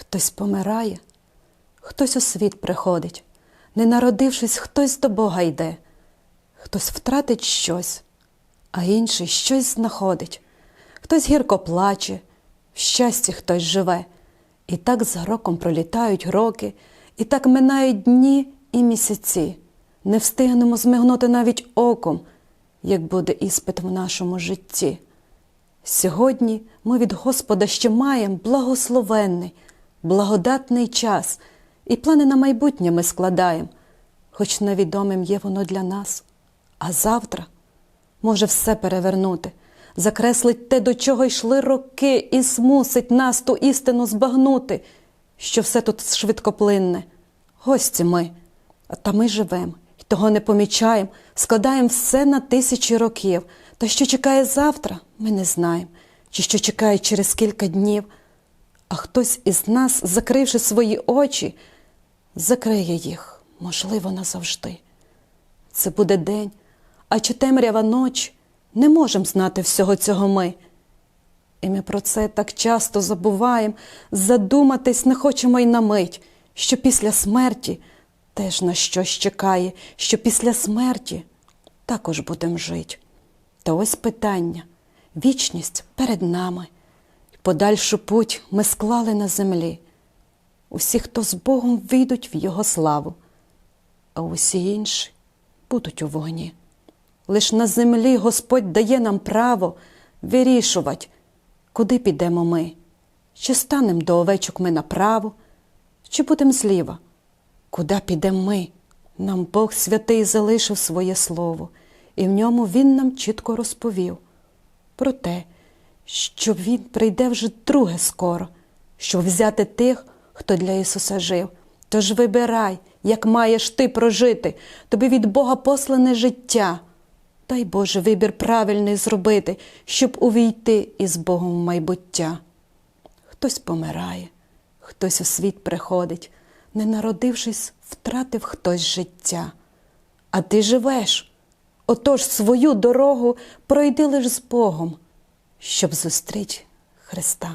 Хтось помирає, хтось у світ приходить, не народившись, хтось до Бога йде, хтось втратить щось, а інший щось знаходить, хтось гірко плаче, в щасті хтось живе, і так за роком пролітають роки, і так минають дні і місяці. Не встигнемо змигнути навіть оком, як буде іспит в нашому житті. Сьогодні ми від Господа ще маємо благословенний, благодатний час, і плани на майбутнє ми складаємо, хоч невідомим є воно для нас. А завтра може все перевернути, закреслить те, до чого йшли роки, і змусить нас ту істину збагнути, що все тут швидкоплинне. Гості ми, та ми живемо, того не помічаємо, складаємо все на тисячі років. Та що чекає завтра, ми не знаємо, чи що чекає через кілька днів. А хтось із нас, закривши свої очі, закриє їх, можливо, назавжди. Це буде день, а чи темрява ноч, не можемо знати всього цього ми. І ми про це так часто забуваємо, задуматись не хочемо й на мить, що після смерті теж на щось чекає, що після смерті також будемо жити. Та ось питання вічність перед нами, подальшу путь ми склали на землі. Усі, хто з Богом війдуть в Його славу, а усі інші будуть у вогні. Лиш на землі Господь дає нам право вирішувати, куди підемо ми, чи станемо до овечок ми направо, чи будемо зліва, куди підемо ми. Нам Бог святий залишив своє слово, і в ньому Він нам чітко розповів про те, що Він прийде вже друге скоро, щоб взяти тих, хто для Ісуса жив. Тож вибирай, як маєш ти прожити, тобі від Бога послане життя. Дай Боже вибір правильний зробити, щоб увійти із Богом в майбуття. Хтось помирає, хтось у світ приходить, не народившись, втратив хтось життя. А ти живеш. Отож свою дорогу пройди лиш з Богом, щоб зустріти Христа.